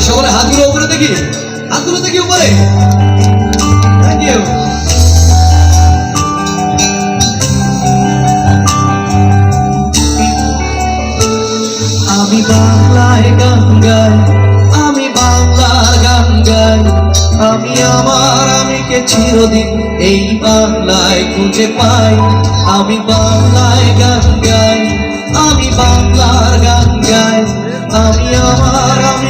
নাকি হাত তুলে দেখি। উপরে। থ্যাংক ইউ আমি বাংলায় গান গাই, আমি বাংলার গান গাই। আমি আমার আমিকে চিরদিন এই বাংলায় খুঁজে পাই। আমি বাংলায় গান গাই, আমি বাংলার গান গাই। আমি আমার আমিকে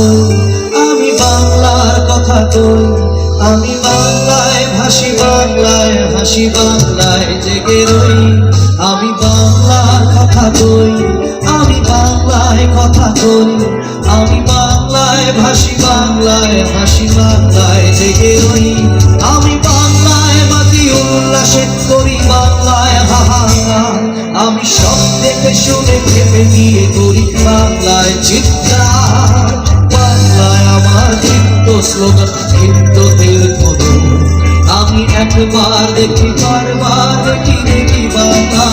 কই আমি বাংলার কথা কই? আমি বাংলায় ভাসি, বাংলায় হাসি বাংলায় জেগে রই। আমি বাংলার কথা কই? আমি বাংলায় কথা কই? আমি বাংলায় ভাসি, বাংলায় হাসি বাংলায় জেগে রই। আমি বাংলায় মাতি, উল্লাসে করি, বাংলায় হাহাকার। আমি সব দেখে, শুনে, ভেবে নিয়ে করি, বাংলায় চিৎকার স্লোগান চিত্তদের কোনো আমি একবার দেখি বারবার দেখি দেখি বাংলা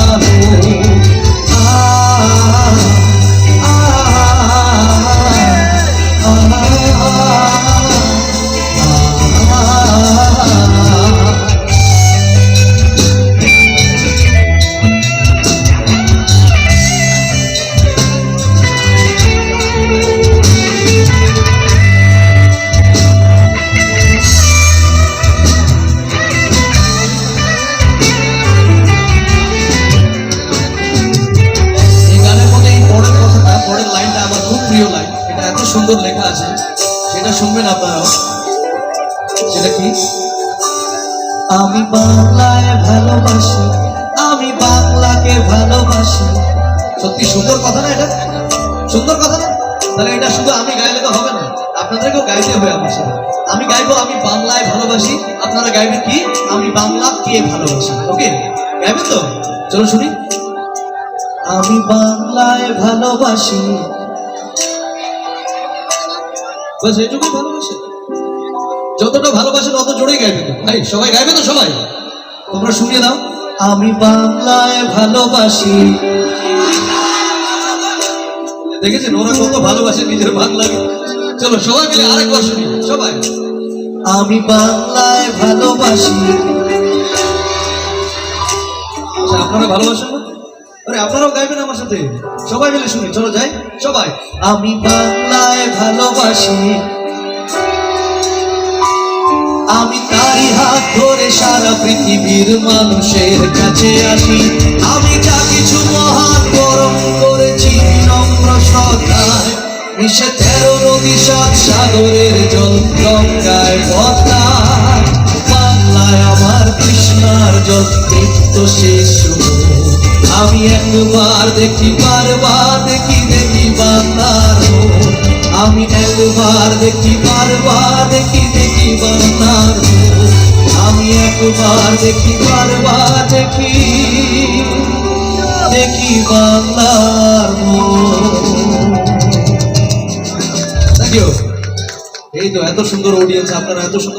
শুনবেন আপনারাও সেটা কি? আমি বাংলায় ভালোবাসি, আমি বাংলাকে ভালোবাসি। সত্যি সুন্দর কথা না এটা? সুন্দর কথা না? তাহলে এটা শুধু আমি গাইলে তো হবে না। আপনাদেরকেও গাইতে হবে আমার সাথে। আমি গাইবো, আমি বাংলায় ভালোবাসি। আপনারা গাইবেন কি? আমি বাংলা কে ভালোবাসি। ওকে? গাইবেন তো? চলো শুনি। আমি বাংলায় ভালোবাসি বাস এইটুকুই ভালোবাসে। যতটা ভালোবাসেন অত জোরে গাইবে ভাই সবাই গাইবে তো সবাই? তোমরা শুনিয়ে দাও। আমি বাংলায় ভালোবাসি। দেখেছেন? ওরা কত ভালোবাসে নিজের বাংলাকে। চলো সবাই মিলে আরেকবার শুনি। সবাই। আমি বাংলায় ভালোবাসি। আচ্ছা, আপনারা ভালোবাসেন না? আরে আপনারাও গাইবেন আমার সাথে? সবাই মিলে শুনি চলো যাই। সবাই, আমি বাংলায় ভালোবাসি। আমি তারি হাত ধরে সারা পৃথিবীর মানুষের কাছে আসি। আমি যা কিছু মহান গরম করেছি নম্র সদায় মিশে তেরো নদী সাত সাগরের জল গঙ্গায় পদ্মায় বাংলায় আমার কৃষ্ণার জল নিত্য শেষ আমি একবার দেখি বারবার দেখি দেখি মোর। আমি একবার দেখি বারবার দেখি দেখি মোর। আমি একবার দেখি বারবার দেখি দেখি থ্যাংক এই তো এত সুন্দর অডিয়েন্স আপনারা এত সুন্দর